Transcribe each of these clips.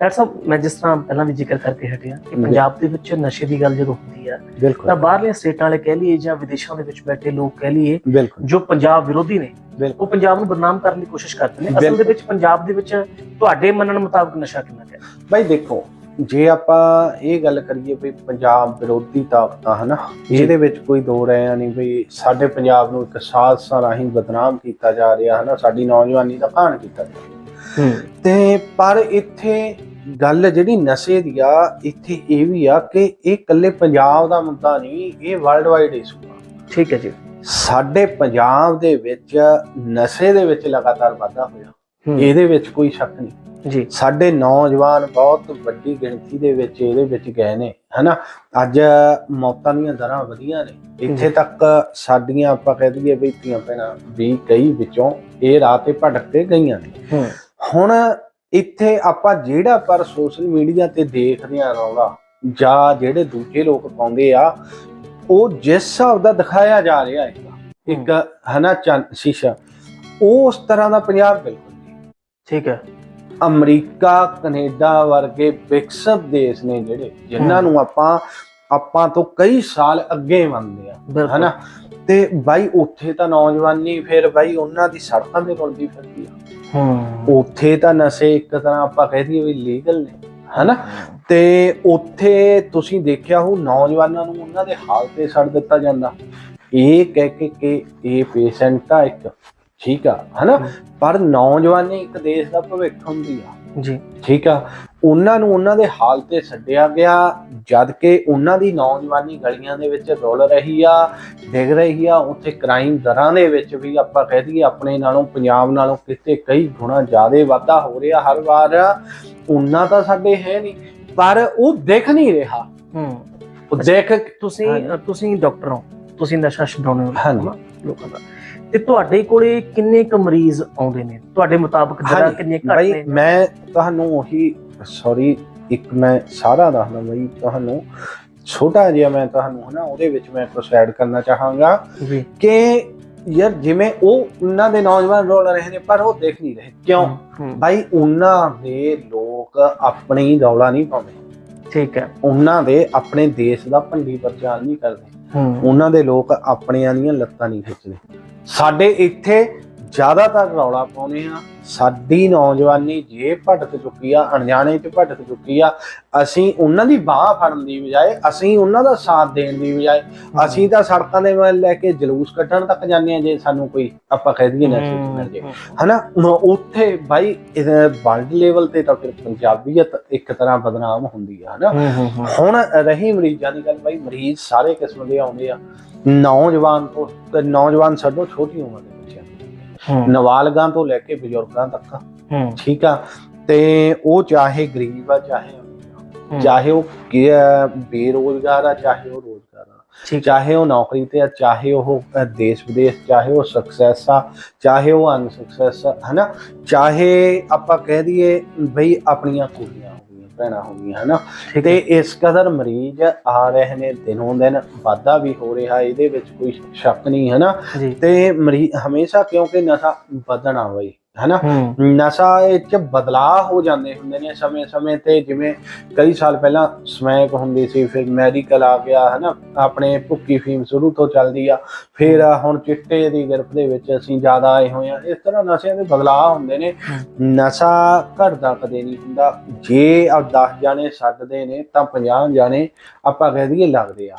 Doctor ਸਾਹਿਬ ਮੈਂ ਜਿਸ ਤਰ੍ਹਾਂ ਪਹਿਲਾਂ ਵੀ ਜ਼ਿਕਰ ਕਰਕੇ ਹਟਿਆ ਕਿ। ਪੰਜਾਬ ਦੇ ਵਿੱਚ ਨਸ਼ੇ ਦੀ ਗੱਲ ਜਦੋਂ ਹੁੰਦੀ ਆ ਤਾਂ ਬਾਹਰਲੀਆਂ ਸਟੇਟਾਂ ਵਾਲੇ ਕਹਿ ਲਈਏ ਜਾਂ ਵਿਦੇਸ਼ਾਂ ਦੇ ਵਿੱਚ ਬੈਠੇ ਲੋਕ ਕਹਿ ਲਈਏ ਜੋ ਪੰਜਾਬ ਵਿਰੋਧੀ ਨੇ ਉਹ ਪੰਜਾਬ ਨੂੰ ਬਦਨਾਮ ਕਰਨ ਦੀ ਕੋਸ਼ਿਸ਼ ਕਰਦੇ ਨੇ। ਅਸਲ ਦੇ। ਵਿੱਚ ਪੰਜਾਬ ਦੇ ਵਿੱਚ ਤੁਹਾਡੇ ਮੰਨਣ ਮੁਤਾਬਕ ਨਸ਼ਾ ਕਿੰਨਾ ਹੈ? ਭਾਈ ਦੇਖੋ ਜੇ ਆਪਾਂ ਇਹ ਗੱਲ ਕਰੀਏ ਵੀ ਪੰਜਾਬ ਵਿਰੋਧੀ ਤਾਕਤਾਂ ਹਨਾ ਇਹਦੇ ਵਿੱਚ ਕੋਈ ਦੋ ਰਹਿਆ ਨਹੀਂ ਵੀ ਸਾਡੇ ਪੰਜਾਬ ਨੂੰ ਇੱਕ ਸਾਜ਼ਸਾਂ ਰਾਹੀਂ ਬਦਨਾਮ ਕੀਤਾ ਜਾ ਰਿਹਾ ਹਨਾ ਸਾਡੀ ਨੌਜਵਾਨੀ ਦਾ ਭਾਣ ਕੀਤਾ ਜਾ ਰਿਹਾ। ਤੇ ਪਰ ਇੱਥੇ ਗੱਲ ਜਿਹੜੀ ਨਸ਼ੇ ਦੀ ਆ ਇੱਥੇ ਇਹ ਵੀ ਆ ਕਿ ਇਹ ਇਕੱਲੇ ਪੰਜਾਬ ਦਾ ਮੁੱਦਾ ਨਹੀਂ ਇਹ ਵਰਲਡ ਵਾਈਡ ਇਸ਼ੂ ਆ। ਠੀਕ ਹੈ ਜੀ। ਸਾਡੇ ਪੰਜਾਬ ਦੇ ਵਿੱਚ ਨਸ਼ੇ ਦੇ ਵਿੱਚ ਲਗਾਤਾਰ ਵਾਧਾ ਹੋਇਆ। ਇਹਦੇ ਵਿੱਚ ਕੋਈ ਸ਼ੱਕ ਨਹੀਂ। ਜੀ। ਸਾਡੇ ਨੌਜਵਾਨ ਬਹੁਤ ਵੱਡੀ ਗਿਣਤੀ ਦੇ ਵਿੱਚ ਇਹਦੇ ਵਿੱਚ ਗਏ ਨੇ ਹਨਾ? ਅੱਜ ਮੌਤਾਂ ਦੀਆਂ ਦਰਾਂ ਵਧੀਆਂ ਨੇ। ਇੱਥੇ। ਤੱਕ ਸਾਡੀਆਂ ਆਪਾਂ ਕਹਿ ਦਈਏ ਵੀ ਧੀਆਂ ਭੈਣਾਂ ਵੀ ਕਈ ਵਿੱਚੋਂ ਇਹ ਰਾਹ ਤੇ ਭਟਕ ਕੇ ਗਈਆਂ ਨੇ। ਹੂੰ। ਹੁਣ ਇੱਥੇ ਆਪਾਂ ਜਿਹੜਾ ਪਰ ਸੋਸ਼ਲ ਮੀਡੀਆ ਤੇ ਦੇਖਦੇ ਆ ਰੌਲਾ ਜਾਂ ਜਿਹੜੇ ਦੂਜੇ ਲੋਕ ਪਾਉਂਦੇ ਆ ਉਹ ਜਿਸ ਹਿਸਾਬ ਦਾ ਦਿਖਾਇਆ ਜਾ ਰਿਹਾ ਹੈ ਇੱਕ ਹਨਾ ਸ਼ੀਸ਼ਾ ਉਸ ਤਰ੍ਹਾਂ ਦਾ ਪੰਜਾਬ ਬਿਲਕੁਲ ਨਹੀਂ। ਠੀਕ ਹੈ। ਅਮਰੀਕਾ ਕੈਨੇਡਾ ਵਰਗੇ ਵਿਕਸਿਤ ਦੇਸ਼ ਨੇ ਜਿਹੜੇ ਜਿਨ੍ਹਾਂ। ਨੂੰ ਆਪਾਂ ਆਪਾਂ ਤੋਂ ਕਈ ਸਾਲ ਅੱਗੇ ਮੰਨਦੇ ਆ ਹਨਾ ਤੇ ਬਾਈ ਉੱਥੇ ਤਾਂ ਨੌਜਵਾਨੀ ਫਿਰ ਬਾਈ ਉਹਨਾਂ ਦੀ ਸੜਕਾਂ ਤੇ ਰੁਲਦੀ ਫਿਰਦੀ ਆ। ਹੂੰ। ਉੱਥੇ ਤਾਂ ਨਸ਼ੇ ਇੱਕ ਤਰ੍ਹਾਂ ਆਪਾਂ ਕਹਿ ਦਈਏ ਵੀ ਲੀਗਲ ਨੇ ਹਨਾ? ਤੇ ਉੱਥੇ ਤੁਸੀਂ ਦੇਖਿਆ ਹੋ ਨੌਜਵਾਨਾਂ ਨੂੰ ਉਹਨਾਂ ਦੇ ਹਾਲ ਤੇ ਛੱਡ ਦਿੱਤਾ ਜਾਂਦਾ। ਇਹ ਕਹਿ ਕੇ ਕਿ ਇਹ ਪੇਸ਼ੈਂਟ ਆ ਇੱਕ ਠੀਕ ਆ ਹਨਾ। ਪਰ ਨੌਜਵਾਨੀ ਇੱਕ ਦੇਸ਼ ਦਾ ਭਵਿੱਖ ਹੁੰਦੀ ਆ। ਜੀ। ਠੀਕ ਆ? ਉਹਨਾਂ ਨੂੰ ਉਹਨਾਂ ਦੇ ਹਾਲ ਤੇ ਛੱਡਿਆ ਗਿਆ ਜਦ ਕਿ ਉਹਨਾਂ ਦੀ ਨੌਜਵਾਨੀ ਗਲੀਆਂ ਦੇ ਵਿੱਚ ਰੁਲ ਰਹੀ ਆ ਡਿੱਗ ਰਹੀ ਆ। ਉੱਥੇ ਕ੍ਰਾਈਮ ਦਰਾਂ ਦੇ ਵਿੱਚ ਵੀ ਆਪਾਂ ਕਹਿ ਦਈਏ ਆਪਣੇ ਨਾਲੋਂ ਪੰਜਾਬ ਨਾਲੋਂ ਕਿਤੇ ਕਈ ਗੁਣਾ ਜ਼ਿਆਦਾ ਵਾਧਾ ਹੋ ਰਿਹਾ ਹਰ ਵਾਰ। ਉਹਨਾਂ ਤਾਂ ਸਾਡੇ ਹੈ ਨਹੀਂ ਪਰ ਉਹ ਦਿਖ ਨਹੀਂ ਰਿਹਾ। ਹੂੰ। ਉਹ ਦੇਖ ਤੁਸੀਂ। ਤੁਸੀਂ ਡਾਕਟਰ ਹੋ। ਤੁਸੀਂ ਨਸ਼ਾ ਛਡਾਉਣੇ ਹੋ ਲੋਕਾਂ ਦਾ ਤੇ ਤੁਹਾਡੇ ਕੋਲੇ ਕਿੰਨੇ ਕੁ ਮਰੀਜ਼ ਆਉਂਦੇ ਨੇ? ਤੁਹਾਡੇ ਮੁਤਾਬਕ ਹਾਂਜੀ, ਕਿੰਨੀਆਂ ਘੱਟ ਨੇ? ਮੈਂ ਤੁਹਾਨੂੰ ਉਹੀ ਸੌਰੀ ਇੱਕ ਮੈਂ ਸਾਰਾ ਦੱਸਦਾ ਬਈ ਤੁਹਾਨੂੰ ਛੋਟਾ ਜਿਹਾ ਮੈਂ ਤੁਹਾਨੂੰ ਹਨਾ ਉਹਦੇ ਵਿੱਚ ਮੈਂ ਕੁਝ ਐਡ ਕਰਨਾ ਚਾਹਾਂਗਾ ਕਿ ਯਾਰ ਜਿਵੇਂ ਉਹ ਉਹਨਾਂ ਦੇ ਨੌਜਵਾਨ ਰੋਲ ਰਹੇ ਨੇ ਪਰ ਉਹ ਦੇਖ ਨਹੀਂ ਰਹੇ। ਕਿਉਂ? ਬਾਈ ਉਹਨਾਂ ਦੇ ਲੋਕ ਆਪਣੀ ਰੌਲਾ ਨਹੀਂ ਪਾਉਂਦੇ। ਠੀਕ ਹੈ। ਉਹਨਾਂ ਦੇ ਆਪਣੇ ਦੇਸ਼ ਦਾ ਭੰਡੀ ਪ੍ਰਚਾਰ ਨਹੀਂ ਕਰਦੇ। ਉਹਨਾਂ ਦੇ ਲੋਕ ਆਪਣੀਆਂ ਦੀਆਂ ਲੱਤਾਂ ਨਹੀਂ ਖਿੱਚਦੇ। ਸਾਡੇ ਇੱਥੇ ਜ਼ਿਆਦਾਤਰ ਰੌਲਾ ਪਾਉਂਦੇ ਆ ਸਾਡੀ ਨੌਜਵਾਨੀ ਜੇ ਭਟਕ ਚੁੱਕੀ ਆ ਅਣਜਾਣੇ ਚ ਭਟਕ ਚੁੱਕੀ ਆ ਅਸੀਂ ਉਹਨਾਂ ਦੀ ਬਾਹ ਫੜਨ ਦੀ ਬਜਾਏ ਅਸੀਂ ਉਹਨਾਂ ਦਾ ਸਾਥ ਦੇਣ ਦੀ ਬਜਾਏ ਅਸੀਂ ਤਾਂ ਸੜਕਾਂ ਦੇ ਵੱਲ ਲੈ ਕੇ ਜਲੂਸ ਕੱਢਣ ਤੱਕ ਜਾਂਦੇ ਆ ਜੇ ਸਾਨੂੰ ਕੋਈ ਆਪਾਂ ਕਹਿ ਦਈਏ ਨਾ ਮਿਲ ਜੇ। ਹਨਾ? ਉੱਥੇ ਬਾਈ ਵਰਲਡ ਲੈਵਲ ਤੇ ਤਾਂ ਫਿਰ ਪੰਜਾਬੀਅਤ ਇੱਕ ਤਰ੍ਹਾਂ ਬਦਨਾਮ ਹੁੰਦੀ ਆ ਹਨਾ? ਹੁਣ ਰਹੀ ਮਰੀਜ਼ਾਂ ਦੀ ਗੱਲ ਬਾਈ ਮਰੀਜ਼ ਸਾਰੇ ਕਿਸਮ ਦੇ ਆਉਂਦੇ ਆ। ਨੌਜਵਾਨ ਤੋਂ ਨੌਜਵਾਨ ਛੱਡੋ ਛੋਟੀ ਉਮਰ ਦੇ। ਨਵਾਲਗਾਂ ਤੋਂ ਲੈ ਕੇ ਬਜ਼ੁਰਗਾਂ ਤੱਕ। ਠੀਕ ਆ? ਤੇ ਉਹ ਚਾਹੇ ਗਰੀਬ ਆ ਚਾਹੇ ਚਾਹੇ ਉਹ ਬੇਰੋਜ਼ਗਾਰ ਆ ਚਾਹੇ ਉਹ ਰੋਜ਼ਗਾਰ ਆ। ਚਾਹੇ ਉਹ ਨੌਕਰੀ ਤੇ ਆ ਚਾਹੇ ਉਹ ਦੇਸ਼ ਵਿਦੇਸ਼ ਚਾਹੇ ਉਹ ਸਕਸੈਸ ਆ ਚਾਹੇ ਉਹ ਅਨਸਕਸੈਸ ਆ ਹਨਾ? ਚਾਹੇ ਆਪਾਂ ਕਹਿ ਦਈਏ ਬਈ ਆਪਣੀਆਂ ਕੁੜੀਆਂ ਭੈਣਾਂ ਹੋ ਗਈਆਂ ਹਨਾ ਤੇ ਇਸ ਕਦਰ ਮਰੀਜ਼ ਆ ਰਹੇ ਨੇ ਦਿਨੋਂ ਦਿਨ ਵਾਧਾ ਵੀ ਹੋ ਰਿਹਾ ਇਹਦੇ ਵਿੱਚ ਕੋਈ ਸ਼ੱਕ ਨਹੀਂ ਹੈ ਨਾ ਜੀ। ਤੇ ਮਰੀਜ਼ ਹਮੇਸ਼ਾ ਕਿਉਂਕਿ ਨਸ਼ਾ ਵਧਣਾ ਬਈ। ਹੈਨਾ? ਨਸ਼ਾ ਇਹ ਚ ਬਦਲਾਅ ਹੋ ਜਾਂਦੇ ਹੁੰਦੇ ਨੇ ਸਮੇਂ-ਸਮੇਂ ਤੇ ਜਿਵੇਂ ਕਈ ਸਾਲ ਪਹਿਲਾਂ ਸਮੈਕ ਹੁੰਦੀ ਸੀ ਫਿਰ ਮੈਡੀਕਲ ਆ ਗਿਆ ਹੈਨਾ? ਆਪਣੇ ਭੁੱਕੀ ਫੀਮ ਸ਼ੁਰੂ ਤੋਂ ਚੱਲਦੀ ਆ ਫਿਰ ਹੁਣ ਚਿੱਟੇ ਦੀ ਗਿਰਫ ਦੇ ਵਿੱਚ ਅਸੀਂ ਜ਼ਿਆਦਾ ਆਏ ਹੋਏ ਆ। ਇਸ ਤਰ੍ਹਾਂ ਨਸ਼ਿਆਂ ਦੇ ਬਦਲਾਅ ਹੁੰਦੇ ਨੇ। ਨਸ਼ਾ ਘਟਦਾ ਕਦੇ ਨਹੀਂ ਹੁੰਦਾ। ਜੇ ਆ 10 ਜਾਣੇ ਛੱਡਦੇ ਨੇ ਤਾਂ 50 ਜਾਣੇ ਆਪਾਂ ਕਹਿ ਦਈਏ ਲੱਗਦੇ ਆ।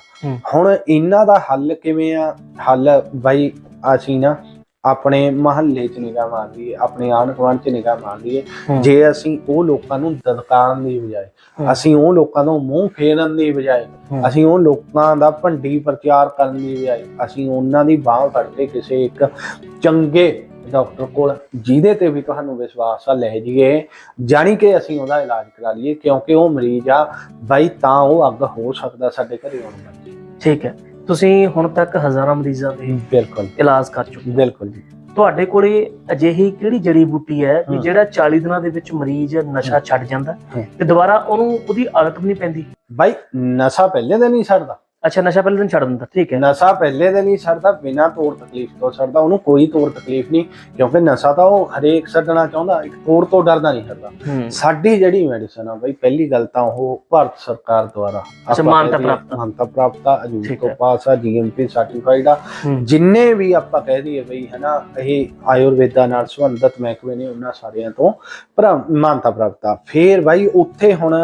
ਹੁਣ ਇਹਨਾਂ ਦਾ ਹੱਲ ਕਿਵੇਂ ਆ? ਹੱਲ ਬਾਈ ਅਸੀਂ ਨਾ ਆਪਣੇ ਮਹੱਲੇ 'ਚ ਨਿਗਾਹ ਮਾਰ ਲਈਏ ਆਪਣੇ ਆਂਢ ਗੁਆਂਢ 'ਚ ਨਿਗਾਹ ਮਾਰ ਲਈਏ ਹੂੰ। ਜੇ ਅਸੀਂ ਉਹ ਲੋਕਾਂ ਨੂੰ ਦਦਕਾਰਨ ਦੀ ਬਜਾਏ। ਅਸੀਂ ਉਹ ਲੋਕਾਂ ਨੂੰ ਮੂੰਹ ਫੇਰਨ ਦੀ ਬਜਾਏ। ਅਸੀਂ ਉਹ ਲੋਕਾਂ ਦਾ ਭੰਡੀ ਪ੍ਰਚਾਰ ਕਰਨ ਦੀ ਬਜਾਏ ਅਸੀਂ ਉਹਨਾਂ ਦੀ ਬਾਹ ਫੜ ਕੇ ਕਿਸੇ ਇੱਕ ਚੰਗੇ ਡਾਕਟਰ ਕੋਲ ਜਿਹਦੇ ਤੇ ਵੀ ਤੁਹਾਨੂੰ ਵਿਸ਼ਵਾਸ ਆ ਲੈ ਜਾਈਏ ਜਾਣੀ ਕਿ ਅਸੀਂ ਉਹਦਾ ਇਲਾਜ ਕਰਾ ਲਈਏ ਕਿਉਂਕਿ ਉਹ ਮਰੀਜ਼ ਆ ਬਾਈ ਤਾਂ ਉਹ ਅੱਗ ਹੋ ਸਕਦਾ ਸਾਡੇ ਘਰੇ ਆਉਣ ਦਾ ਠੀਕ ਹੈ ਤੁਸੀਂ ਹੁਣ ਤੱਕ ਹਜ਼ਾਰਾਂ ਮਰੀਜ਼ਾਂ ਦੇ ਬਿਲਕੁਲ ਇਲਾਜ ਕਰ ਚੁੱਕੇ ਹੋ। ਬਿਲਕੁਲ ਜੀ ਤੁਹਾਡੇ ਕੋਲੇ ਅਜਿਹੀ ਕਿਹੜੀ ਜੜੀ ਬੂਟੀ ਹੈ ਵੀ ਹਮ। ਜਿਹੜਾ 40 ਦਿਨਾਂ ਦੇ ਵਿੱਚ ਮਰੀਜ਼ ਨਸ਼ਾ ਛੱਡ ਜਾਂਦਾ। ਤੇ ਦੁਬਾਰਾ ਉਹਨੂੰ ਉਹਦੀ ਆਦਤ ਨਹੀਂ ਪੈਂਦੀ ਬਾਈ ਨਸ਼ਾ ਪਹਿਲੇ ਦਿਨ ਨਹੀਂ ਛੱਡਦਾ ਅੱਛਾ ਨਸ਼ਾ ਪਹਿਲੇ ਦਿਨ ਛੱਡ ਦਿੰਦਾ ਠੀਕ ਹੈ ਨਸ਼ਾ ਪਹਿਲੇ ਦਿਨ ਹੀ ਛੱਡਦਾ ਬਿਨਾਂ ਤੋੜ ਤਕਲੀਫ ਤੋਂ ਛੱਡਦਾ ਉਹਨੂੰ ਕੋਈ ਤੋੜ ਤਕਲੀਫ ਨਹੀਂ ਕਿਉਂਕਿ ਨਸ਼ਾ ਤਾਂ ਉਹ ਹਰੇਕ ਛੱਡਣਾ ਚਾਹੁੰਦਾ ਇੱਕ ਤੋੜ ਤੋਂ ਡਰਦਾ ਨਹੀਂ ਛੱਡਦਾ ਸਾਡੀ ਜਿਹੜੀ ਮੈਡੀਸਨ ਆ ਬਈ ਪਹਿਲੀ ਗੱਲ ਤਾਂ ਉਹ ਭਾਰਤ ਸਰਕਾਰ ਦੁਆਰਾ ਅੱਛਾ, ਮਾਨਤਾ ਪ੍ਰਾਪਤ। ਮਾਨਤਾ ਪ੍ਰਾਪਤ ਆ ਅਜੂਬ ਤੋਂ। ਪਾਸ ਆ ਜੀਐਮਪੀ ਸਰਟੀਫਾਈਡ ਆ ਜਿੰਨੇ ਵੀ ਆਪਾਂ ਕਹਿ ਦਈਏ ਬਈ ਹਨਾ ਇਹ ਆਯੁਰਵੇਦਾ ਨਾਲ ਸੰਬੰਧਿਤ ਮਹਿਕਮੇ ਨੇ ਉਹਨਾਂ ਸਾਰਿਆਂ ਤੋਂ ਮਾਨਤਾ ਪ੍ਰਾਪਤ ਆ ਫੇਰ ਬਾਈ ਉੱਥੇ ਹੁਣ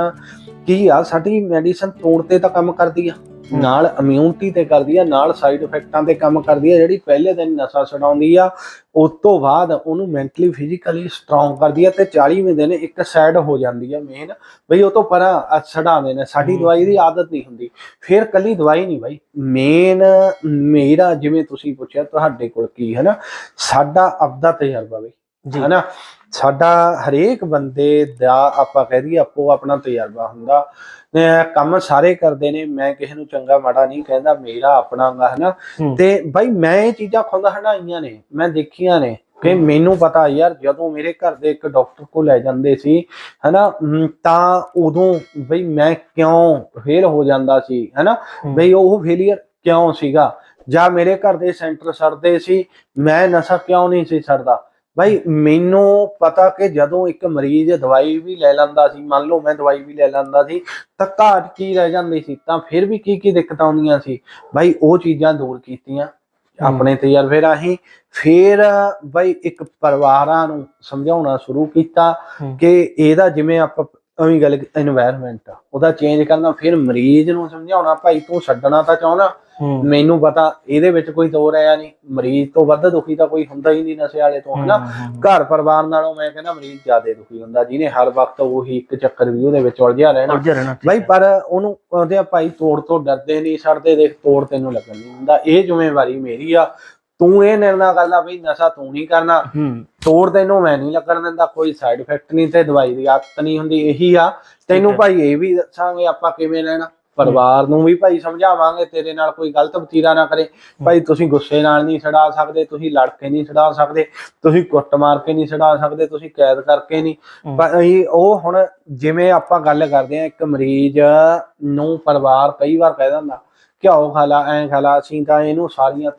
ਕੀ ਆ ਸਾਡੀ ਮੈਡੀਸਨ ਤੋੜ ਤੇ ਤਾਂ ਕੰਮ ਕਰਦੀ ਆ। ਨਾਲ ਇਮਿਊਨਿਟੀ ਤੇ ਕਰਦੀ ਆ ਨਾਲ ਸਾਈਡ ਇਫੈਕਟਾਂ ਤੇ ਕੰਮ ਕਰਦੀ ਆ ਜਿਹੜੀ ਪਹਿਲੇ ਦਿਨ ਨਸ਼ਾ ਛਡਾਉਂਦੀ ਆ ਉਸ ਤੋਂ ਬਾਅਦ ਉਹਨੂੰ ਮੈਂਟਲੀ ਫਿਜ਼ੀਕਲੀ ਸਟਰੋਂਗ ਕਰਦੀ ਆ ਤੇ 40ਵੇਂ ਦਿਨ ਇੱਕ ਸਾਈਡ ਹੋ ਜਾਂਦੀ ਆ ਮੇਨ ਬਈ ਉਹ ਤੋਂ ਪਰਾਂ ਛਡਾਉਂਦੇ ਨੇ ਸਾਡੀ। ਦਵਾਈ ਦੀ ਆਦਤ ਨਹੀਂ ਹੁੰਦੀ। ਫਿਰ ਕੱਲੀ ਦਵਾਈ ਨਹੀਂ ਬਾਈ ਮੇਨ ਮੇਰਾ ਜਿਵੇਂ ਤੁਸੀਂ ਪੁੱਛਿਆ ਤੁਹਾਡੇ ਕੋਲ ਕੀ ਹੈ ਨਾ ਸਾਡਾ ਆਪਦਾ ਤਜਰਬਾ ਬਈ ਜੀ। ਹੈ ਨਾ? ਸਾਡਾ ਹਰੇਕ ਬੰਦੇ ਦਾ ਆਪਾਂ ਕਹਿ ਦਈਏ ਆਪੋ ਆਪਣਾ ਤਜਰਬਾ ਹੁੰਦਾ। ਕੰਮ ਸਾਰੇ ਕਰਦੇ ਨੇ ਮੈਂ ਕਿਸੇ ਨੂੰ ਚੰਗਾ ਮਾੜਾ ਨਹੀਂ ਕਹਿੰਦਾ ਮੇਰਾ ਆਪਣਾ ਹੈ। ਨਾ। ਤੇ ਬਾਈ ਮੈਂ ਇਹ ਚੀਜ਼ਾਂ ਖੁਦ ਹੰਡਾਈਆਂ ਨੇ ਮੈਂ ਦੇਖੀਆਂ ਨੇ ਕਿ ਮੈਨੂੰ ਪਤਾ ਯਾਰ ਜਦੋਂ ਮੇਰੇ ਘਰ ਦੇ ਇੱਕ ਡਾਕਟਰ ਕੋਲ ਲੈ ਜਾਂਦੇ ਸੀ ਹਨਾ ਤਾਂ ਉਦੋਂ ਬਈ ਮੈਂ ਕਿਉਂ ਫੇਲ ਹੋ ਜਾਂਦਾ ਸੀ ਹਨਾ। ਬਈ ਉਹ ਫੇਲੀਅਰ ਕਿਉਂ ਸੀਗਾ? ਜਾਂ ਮੇਰੇ ਘਰ ਦੇ ਸੈਂਟਰ ਛੱਡਦੇ ਸੀ ਮੈਂ ਨਸ਼ਾ ਕਿਉਂ ਨਹੀਂ ਸੀ ਛੱਡਦਾ ਭਾਈ ਮੈਨੂੰ ਪਤਾ ਕਿ ਜਦੋਂ ਇੱਕ ਮਰੀਜ਼ ਦਵਾਈ ਵੀ ਲੈ ਲੈਂਦਾ ਸੀ ਮੰਨ ਲਓ ਮੈਂ ਦਵਾਈ ਵੀ ਲੈ ਲੈਂਦਾ ਸੀ ਤਾਂ ਘਾਟ ਕੀ ਰਹਿ ਜਾਂਦੀ ਸੀ ਤਾਂ ਫਿਰ ਵੀ ਕੀ ਕੀ ਦਿੱਕਤਾਂ ਆਉਂਦੀਆਂ ਸੀ ਭਾਈ ਉਹ ਚੀਜ਼ਾਂ ਦੂਰ ਕੀਤੀਆਂ ਆਪਣੇ ਤਜਰਬੇ ਰਾਹੀਂ ਫਿਰ ਭਾਈ ਇੱਕ ਪਰਿਵਾਰਾਂ ਨੂੰ ਸਮਝਾਉਣਾ ਸ਼ੁਰੂ ਕੀਤਾ। ਕਿ ਇਹਦਾ ਜਿਵੇਂ ਆਪਾਂ ਐਵੇਂ ਗੱਲ এনवायरमेंट ਉਹਦਾ ਚੇਂਜ ਕਰਨਾ ਫਿਰ ਮਰੀਜ਼ ਨੂੰ ਸਮਝਾਉਣਾ ਭਾਈ ਤੂੰ ਛੱਡਣਾ ਤਾਂ ਚਾਹਣਾ ਮੈਨੂੰ ਪਤਾ ਇਹਦੇ ਵਿੱਚ ਕੋਈ ਦੋ ਰਹਿਆ ਨਹੀਂ ਮਰੀਜ਼ ਤੋਂ ਵੱਧ ਦੁਖੀ ਤਾਂ ਕੋਈ ਹੁੰਦਾ ਹੀ ਨਹੀਂ ਨਸ਼ੇ ਵਾਲੇ ਤੋਂ ਹਨਾ? ਘਰ ਪਰਿਵਾਰ ਨਾਲੋਂ ਮੈਂ ਕਹਿੰਦਾ ਮਰੀਜ਼ ਜ਼ਿਆਦਾ ਦੁਖੀ ਹੁੰਦਾ। ਜਿਹਨੇ ਹਰ ਵਕਤ ਉਹੀ ਇੱਕ ਚੱਕਰ ਵੀ ਉਹਦੇ ਵਿੱਚ ਉਲਝਿਆ ਰਹਿਣਾ। ਭਾਈ ਪਰ ਉਹਨੂੰ ਕਹਿੰਦੇ ਆ ਭਾਈ ਤੋੜ ਤੋਂ ਡਰਦੇ ਨਹੀਂ ਛੱਡਦੇ ਦੇਖ ਤੋੜ ਤੈਨੂੰ ਲੱਗਣ ਨਹੀਂ ਹੁੰਦਾ ਇਹ ਜ਼ਿੰਮੇਵਾਰੀ ਮੇਰੀ ਆ। ਤੂੰ ਇਹ ਨਿਰਣਾ ਕਰਨਾ ਵੀ ਨਸ਼ਾ ਤੂੰ ਨਹੀਂ ਕਰਨਾ। ਤੋੜ ਤੈਨੂੰ ਮੈਂ ਨਹੀਂ ਲੱਗਣ ਦਿੰਦਾ ਕੋਈ ਸਾਈਡ ਇਫੈਕਟ ਨਹੀਂ ਤੇ ਦਵਾਈ ਦੀ ਆਦਤ ਨਹੀਂ ਹੁੰਦੀ ਇਹੀ ਆ ਤੈਨੂੰ। ਭਾਈ ਇਹ ਵੀ ਦੱਸਾਂਗੇ ਆਪਾਂ ਕਿਵੇਂ ਰਹਿਣਾ ਪਰਿਵਾਰ ਨੂੰ ਵੀ ਭਾਈ ਸਮਝਾਵਾਂਗੇ ਤੇਰੇ ਨਾਲ ਕੋਈ ਗਲਤ ਵਤੀਰਾ ਨਾ ਕਰੇ ਭਾਈ ਤੁਸੀਂ ਗੁੱਸੇ ਨਾਲ ਨਹੀਂ ਛਡਾ ਸਕਦੇ ਤੁਸੀਂ ਲੜ ਕੇ ਨਹੀਂ ਛਡਾ ਸਕਦੇ ਤੁਸੀਂ ਕੁੱਟ ਮਾਰ ਕੇ ਨਹੀਂ ਛਡਾ ਸਕਦੇ ਤੁਸੀਂ ਕੈਦ ਕਰਕੇ ਨਹੀਂ। ਭਾਈ ਉਹ ਹੁਣ ਜਿਵੇਂ ਆਪਾਂ ਗੱਲ ਕਰਦੇ ਆ ਇੱਕ ਮਰੀਜ਼ ਨੂੰ ਪਰਿਵਾਰ ਕਈ ਵਾਰ ਕਹਿ ਦਿੰਦਾ ਘਿਓ ਖਾ ਲਾ ਐਂ ਖਾ ਲਾ ਅਸੀਂ ਤਾਂ ਇਹਨੂੰ ਸਾਰੀਆਂ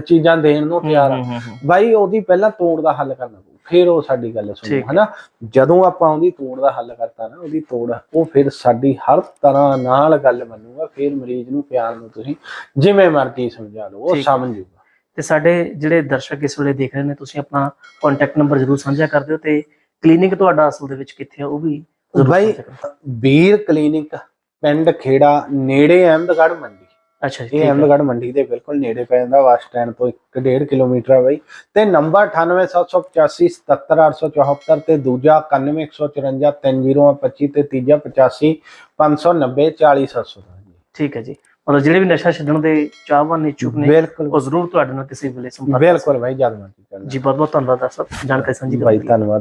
ਚੀਜ਼ਾਂ ਦੇਣ ਨੂੰ ਤਿਆਰ ਆ। ਬਾਈ ਉਹਦੀ ਪਹਿਲਾਂ ਤੋੜ ਦਾ ਹੱਲ ਕਰਨਾ ਪਊ ਫਿਰ ਉਹ ਸਾਡੀ ਗੱਲ ਸੁਣੋ। ਹਨਾ ਜਦੋਂ ਆਪਾਂ ਉਹਦੀ ਤੋੜ ਦਾ ਹੱਲ ਕਰਤਾ ਨਾ ਉਹਦੀ ਤੋੜ ਉਹ ਫਿਰ ਸਾਡੀ ਹਰ ਤਰ੍ਹਾਂ ਨਾਲ ਗੱਲ ਮੰਨੂਗਾ ਫਿਰ ਮਰੀਜ਼ ਨੂੰ ਪਿਆਰ ਨੂੰ ਤੁਸੀਂ ਜਿਵੇਂ ਮਰਜ਼ੀ ਸਮਝਾ ਲਓ ਉਹ। ਸਮਝ ਜੂਗਾ ਤੇ ਸਾਡੇ ਜਿਹੜੇ ਦਰਸ਼ਕ ਇਸ ਵੇਲੇ ਦੇਖ ਰਹੇ ਨੇ ਤੁਸੀਂ ਆਪਣਾ ਕੰਟੈਕਟ ਨੰਬਰ ਜ਼ਰੂਰ ਸਾਂਝਾ ਕਰ ਦਿਓ ਤੇ ਕਲੀਨਿਕ ਤੁਹਾਡਾ ਅਸਲ ਦੇ ਵਿੱਚ ਕਿੱਥੇ ਆ ਉਹ ਵੀ ਬਾਈ। ਵੀਰ ਕਲੀਨਿਕ ਪਿੰਡ ਖੇੜਾ ਨੇੜੇ ਅਹਿਮਦਗੜ੍ਹ ਮੰਡੀ ਅੱਛਾ ਜੀ ਇਹ। ਅਹਿਮਦਗੜ੍ਹ ਮੰਡੀ ਦੇ ਬਿਲਕੁਲ ਨੇੜੇ ਪੈ ਜਾਂਦਾ ਬੱਸ ਸਟੈਂਡ ਤੋਂ 1.5 ਕਿਲੋਮੀਟਰ ਆ ਬਾਈ। ਤੇ ਨੰਬਰ 9878 77874 ਤੇ ਦੂਜਾ 9154 3025 ਤੇ ਤੀਜਾ 85 590 40700 ਠੀਕ ਹੈ ਜੀ। ਮਤਲਬ ਜਿਹੜੇ ਵੀ ਨਸ਼ਾ ਛੱਡਣ ਦੇ ਚਾਹਵਾਨ ਇਛੁਕ ਨੇ ਬਿਲਕੁਲ। ਉਹ ਜ਼ਰੂਰ ਤੁਹਾਡੇ ਨਾਲ ਕਿਸੇ ਵੇਲੇ ਸੰਪਰਕ ਬਿਲਕੁਲ ਭਾਈ ਜਦ ਮਰਜ਼ੀ ਕਰਨਾ ਜੀ ਬਹੁਤ ਬਹੁਤ ਧੰਨਵਾਦ ਸਰ ਜਾਣਕਾਰੀ ਸਾਂਝੀ ਕਰਨ ਲਈ ਧੰਨਵਾਦ।